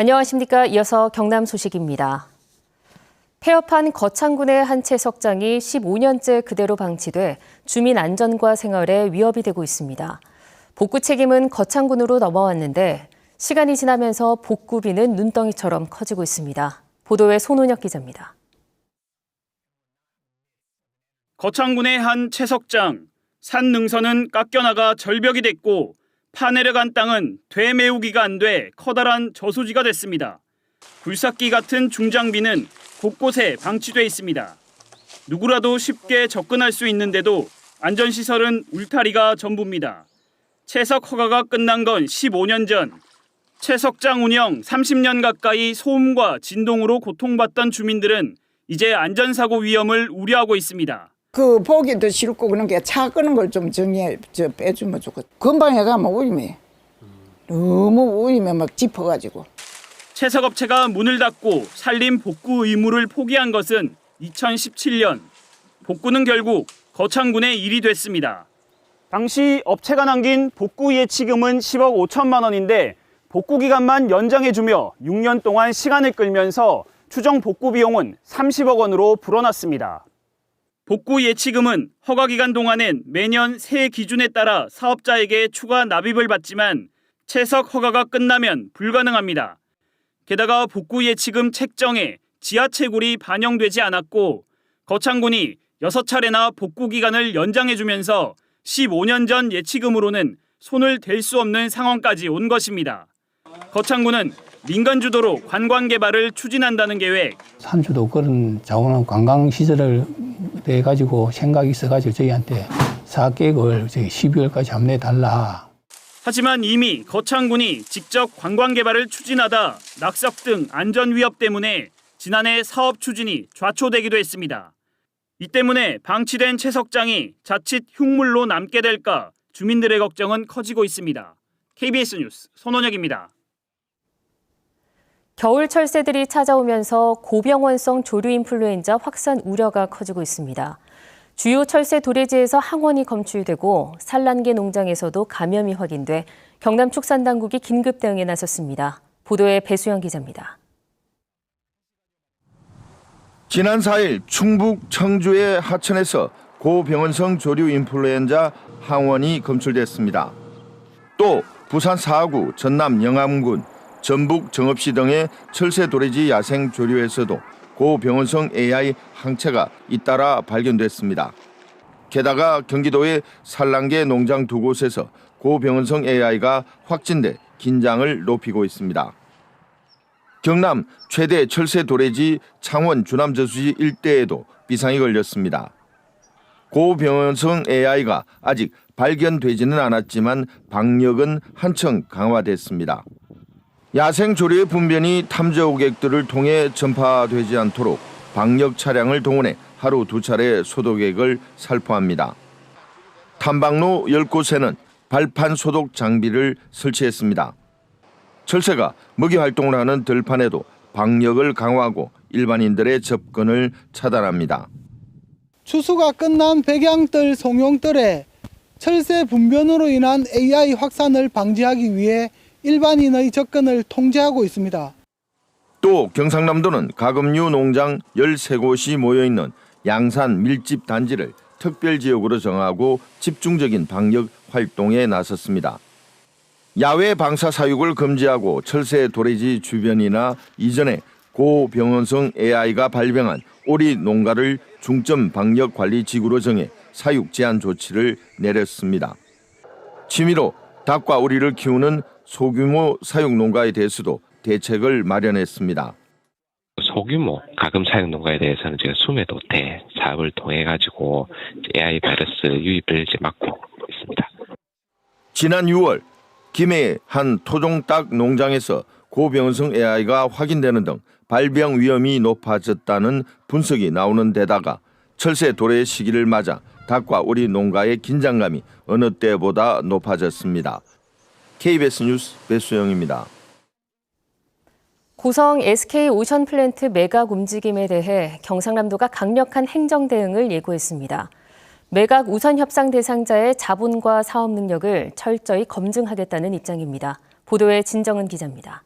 안녕하십니까. 이어서 경남 소식입니다. 폐업한 거창군의 한 채석장이 15년째 그대로 방치돼 주민 안전과 생활에 위협이 되고 있습니다. 복구 책임은 거창군으로 넘어왔는데 시간이 지나면서 복구비는 눈덩이처럼 커지고 있습니다. 보도에 손은혁 기자입니다. 거창군의 한 채석장, 산 능선은 깎여나가 절벽이 됐고 파내려간 땅은 되메우기가 안 돼 커다란 저수지가 됐습니다. 굴삭기 같은 중장비는 곳곳에 방치돼 있습니다. 누구라도 쉽게 접근할 수 있는데도 안전시설은 울타리가 전부입니다. 채석 허가가 끝난 건 15년 전. 채석장 운영 30년 가까이 소음과 진동으로 고통받던 주민들은 이제 안전사고 위험을 우려하고 있습니다. 그 보기도 싫고 그런 게 차 끄는 걸 좀 정해 저 빼주면 좋겠. 금방에 가면 우임해. 너무 우임해 막 짚어가지고. 채석업체가 문을 닫고 산림 복구 의무를 포기한 것은 2017년. 복구는 결국 거창군의 일이 됐습니다. 당시 업체가 남긴 복구 예치금은 10억 5천만 원인데 복구 기간만 연장해주며 6년 동안 시간을 끌면서 추정 복구 비용은 30억 원으로 불어났습니다. 복구 예치금은 허가 기간 동안엔 매년 새 기준에 따라 사업자에게 추가 납입을 받지만 채석 허가가 끝나면 불가능합니다. 게다가 복구 예치금 책정에 지하채굴이 반영되지 않았고 거창군이 6차례나 복구 기간을 연장해주면서 15년 전 예치금으로는 손을 댈 수 없는 상황까지 온 것입니다. 거창군은 민간 주도로 관광 개발을 추진한다는 계획, 산주도 그런 자원한 관광 시설을 내 가지고 생각이 있어가지고 저희한테 계획을 저희 12월까지 한번 내달라. 하지만 이미 거창군이 직접 관광 개발을 추진하다 낙석 등 안전 위협 때문에 지난해 사업 추진이 좌초되기도 했습니다. 이 때문에 방치된 채석장이 자칫 흉물로 남게 될까 주민들의 걱정은 커지고 있습니다. KBS 뉴스 손원혁입니다. 겨울 철 새들이 찾아오면서 고병원성 조류 인플루엔자 확산 우려가 커지고 있습니다. 주요 철새 도래지에서 항원이 검출되고 산란계 농장에서도 감염이 확인돼 경남축산당국이 긴급 대응에 나섰습니다. 보도에 배수영 기자입니다. 지난 4일 충북 청주의 하천에서 고병원성 조류 인플루엔자 항원이 검출됐습니다. 또 부산 사구, 전남 영암군, 전북 정읍시 등의 철새 도래지 야생 조류에서도 고병원성 AI 항체가 잇따라 발견됐습니다. 게다가 경기도의 산란계 농장 두 곳에서 고병원성 AI가 확진돼 긴장을 높이고 있습니다. 경남 최대 철새 도래지 창원 주남 저수지 일대에도 비상이 걸렸습니다. 고병원성 AI가 아직 발견되지는 않았지만 방역은 한층 강화됐습니다. 야생 조류의 분변이 탐저 고객들을 통해 전파되지 않도록 방역 차량을 동원해 하루 두 차례 소독액을 살포합니다. 탐방로 10곳에는 발판 소독 장비를 설치했습니다. 철새가 먹이 활동을 하는 들판에도 방역을 강화하고 일반인들의 접근을 차단합니다. 추수가 끝난 백양뜰, 송용뜰에 철새 분변으로 인한 AI 확산을 방지하기 위해 일반인의 접근을 통제하고 있습니다. 또 경상남도는 가금류 농장 13곳이 모여있는 양산 밀집 단지를 특별지역으로 정하고 집중적인 방역 활동에 나섰습니다. 야외 방사 사육을 금지하고 철새 도래지 주변이나 이전에 고병원성 AI가 발병한 오리 농가를 중점 방역 관리 지구로 정해 사육 제한 조치를 내렸습니다. 취미로 닭과 오리를 키우는 소규모 사육 농가에 대해서도 대책을 마련했습니다. 소규모 가금 사육 농가에 대해서는 제가 수매도 대 사업을 통해 가지고 AI 바이러스 유입을 이제 막고 있습니다. 지난 6월 김해의 한 토종닭 농장에서 고병성 AI가 확인되는 등 발병 위험이 높아졌다는 분석이 나오는 데다가 철새 도래 시기를 맞아 닭과 오리 농가의 긴장감이 어느 때보다 높아졌습니다. KBS 뉴스 배수영입니다. 고성 SK 오션 플랜트 매각 움직임에 대해 경상남도가 강력한 행정 대응을 예고했습니다. 매각 우선 협상 대상자의 자본과 사업 능력을 철저히 검증하겠다는 입장입니다. 보도에 진정은 기자입니다.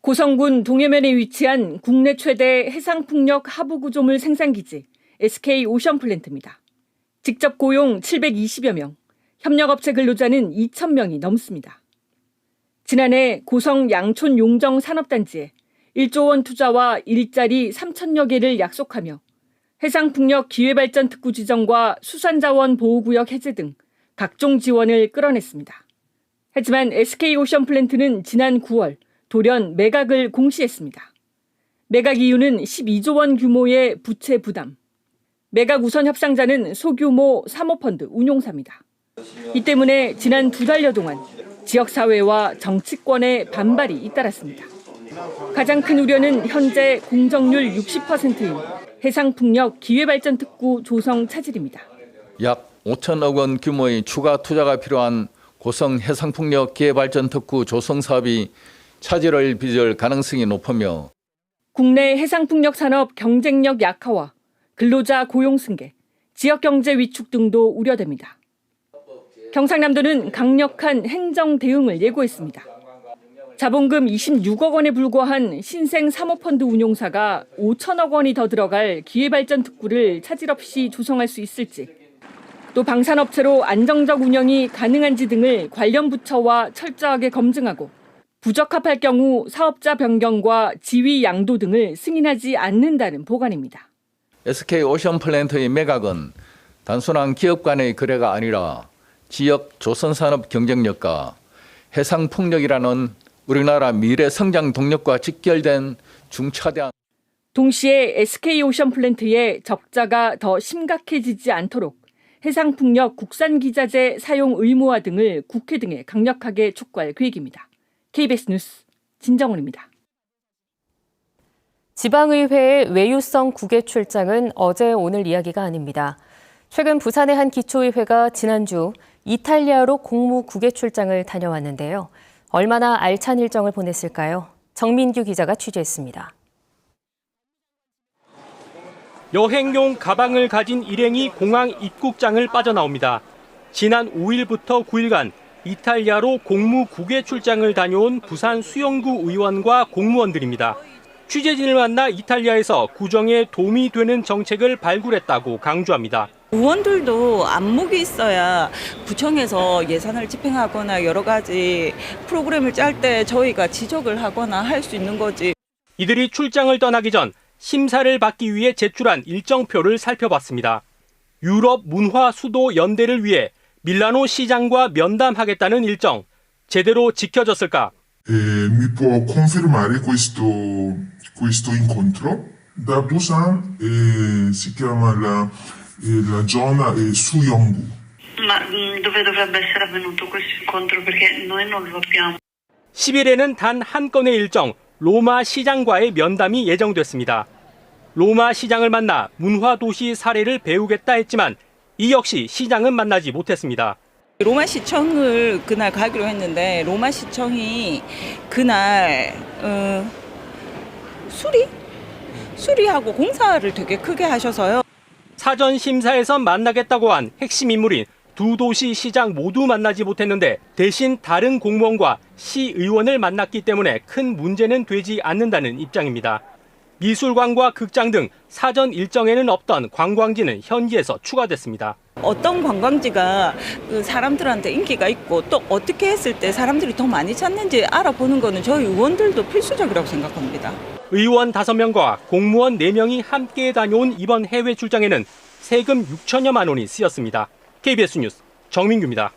고성군 동해면에 위치한 국내 최대 해상풍력 하부구조물 생산기지 SK 오션 플랜트입니다. 직접 고용 720여 명, 협력업체 근로자는 2천 명이 넘습니다. 지난해 고성 양촌 용정 산업단지에 1조 원 투자와 일자리 3천여 개를 약속하며 해상풍력 기회발전 특구 지정과 수산자원 보호구역 해제 등 각종 지원을 끌어냈습니다. 하지만 SK오션 플랜트는 지난 9월 돌연 매각을 공시했습니다. 매각 이유는 12조 원 규모의 부채 부담. 매각 우선 협상자는 소규모 사모펀드 운용사입니다. 이 때문에 지난 두 달여 동안 지역사회와 정치권의 반발이 잇따랐습니다. 가장 큰 우려는 현재 공정률 60%인 해상풍력 기회발전특구 조성 차질입니다. 약 5천억 원 규모의 추가 투자가 필요한 고성 해상풍력 기회발전 특구 조성 사업이 차질을 빚을 가능성이 높으며 국내 해상풍력 산업 경쟁력 약화와 근로자 고용 승계, 지역 경제 위축 등도 우려됩니다. 경상남도는 강력한 행정 대응을 예고했습니다. 자본금 26억 원에 불과한 신생 사모펀드 운용사가 5천억 원이 더 들어갈 기회발전 특구를 차질 없이 조성할 수 있을지, 또 방산업체로 안정적 운영이 가능한지 등을 관련 부처와 철저하게 검증하고 부적합할 경우 사업자 변경과 지위 양도 등을 승인하지 않는다는 보관입니다. SK 오션 플랜트의 매각은 단순한 기업 간의 거래가 아니라 지역 조선 산업 경쟁력과 해상 풍력이라는 우리나라 미래 성장 동력과 직결된 중차대한 동시에 SK오션 플랜트의 적자가 더 심각해지지 않도록 해상풍력 국산기자재 사용 의무화 등을 국회 등에 강력하게 촉구할 계획입니다. KBS 뉴스 진정훈입니다. 지방의회의 외유성 국외 출장은 어제 오늘 이야기가 아닙니다. 최근 부산의 한 기초의회가 지난주 이탈리아로 공무 국외 출장을 다녀왔는데요. 얼마나 알찬 일정을 보냈을까요? 정민규 기자가 취재했습니다. 여행용 가방을 가진 일행이 공항 입국장을 빠져나옵니다. 지난 5일부터 9일간 이탈리아로 공무 국외 출장을 다녀온 부산 수영구 의원과 공무원들입니다. 취재진을 만나 이탈리아에서 구정에 도움이 되는 정책을 발굴했다고 강조합니다. 의원들도 안목이 있어야 구청에서 예산을 집행하거나 여러 가지 프로그램을 짤 때 저희가 지적을 하거나 할 수 있는 거지. 이들이 출장을 떠나기 전 심사를 받기 위해 제출한 일정표를 살펴봤습니다. 유럽 문화 수도 연대를 위해 밀라노 시장과 면담하겠다는 일정 제대로 지켜졌을까? Eh, mi può confermare questo, questo incontro? Da Busan eh, si chiama la, la zona eh, Suyonggu. Ma mh, dove dovrebbe essere avvenuto questo incontro? Perché noi non lo abbiamo. 10일에는 단 한 건의 일정 로마 시장과의 면담이 예정됐습니다. 로마 시장을 만나 문화 도시 사례를 배우겠다 했지만 이 역시 시장은 만나지 못했습니다. 로마 시청을 그날 가기로 했는데 로마 시청이 그날 어, 수리 수리하고 공사를 되게 크게 하셔서요. 사전 심사에서 만나겠다고 한 핵심 인물인 두 도시 시장 모두 만나지 못했는데 대신 다른 공무원과 시의원을 만났기 때문에 큰 문제는 되지 않는다는 입장입니다. 미술관과 극장 등 사전 일정에는 없던 관광지는 현지에서 추가됐습니다. 어떤 관광지가 그 사람들한테 인기가 있고 또 어떻게 했을 때 사람들이 더 많이 찾는지 알아보는 거는 저희 의원들도 필수적이라고 생각합니다. 의원 5명과 공무원 4명이 함께 다녀온 이번 해외 출장에는 세금 6천여만 원이 쓰였습니다. KBS 뉴스 정민규입니다.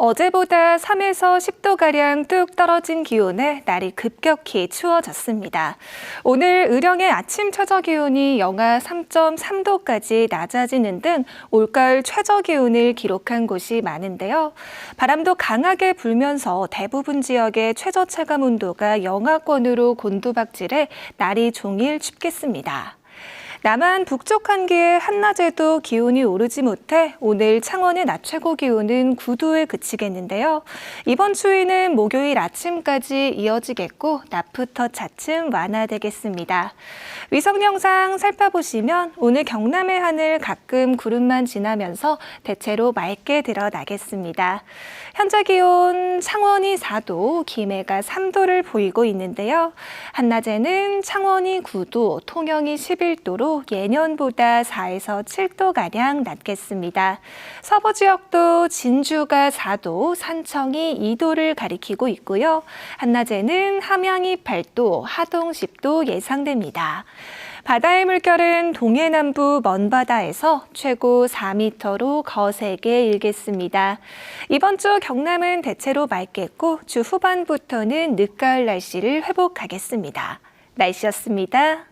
어제보다 3에서 10도가량 뚝 떨어진 기온에 날이 급격히 추워졌습니다. 오늘 의령의 아침 최저 기온이 영하 3.3도까지 낮아지는 등 올가을 최저 기온을 기록한 곳이 많은데요. 바람도 강하게 불면서 대부분 지역의 최저 체감 온도가 영하권으로 곤두박질해 날이 종일 춥겠습니다. 남한 북쪽 한기에 한낮에도 기온이 오르지 못해 오늘 창원의 낮 최고 기온은 9도에 그치겠는데요. 이번 추위는 목요일 아침까지 이어지겠고 낮부터 차츰 완화되겠습니다. 위성 영상 살펴보시면 오늘 경남의 하늘 가끔 구름만 지나면서 대체로 맑게 드러나겠습니다. 현재 기온 창원이 4도, 김해가 3도를 보이고 있는데요. 한낮에는 창원이 9도, 통영이 11도로 예년보다 4에서 7도가량 낮겠습니다. 서부 지역도 진주가 4도, 산청이 2도를 가리키고 있고요. 한낮에는 함양이 8도, 하동 10도 예상됩니다. 바다의 물결은 동해남부 먼바다에서 최고 4m로 거세게 일겠습니다. 이번 주 경남은 대체로 맑겠고 주 후반부터는 늦가을 날씨를 회복하겠습니다. 날씨였습니다.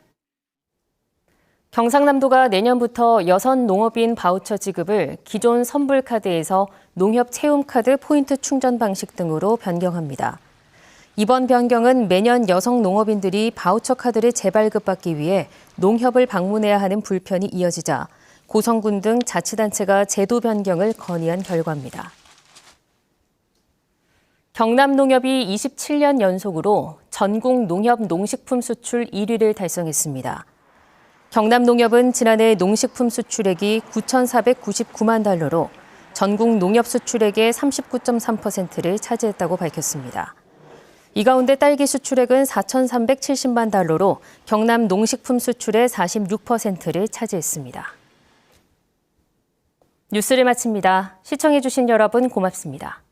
경상남도가 내년부터 여성 농업인 바우처 지급을 기존 선불카드에서 농협 체험카드 포인트 충전 방식 등으로 변경합니다. 이번 변경은 매년 여성 농업인들이 바우처 카드를 재발급받기 위해 농협을 방문해야 하는 불편이 이어지자 고성군 등 자치단체가 제도 변경을 건의한 결과입니다. 경남농협이 27년 연속으로 전국 농협 농식품 수출 1위를 달성했습니다. 경남농협은 지난해 농식품 수출액이 9,499만 달러로 전국 농협 수출액의 39.3%를 차지했다고 밝혔습니다. 이 가운데 딸기 수출액은 4,370만 달러로 경남 농식품 수출의 46%를 차지했습니다. 뉴스를 마칩니다. 시청해주신 여러분 고맙습니다.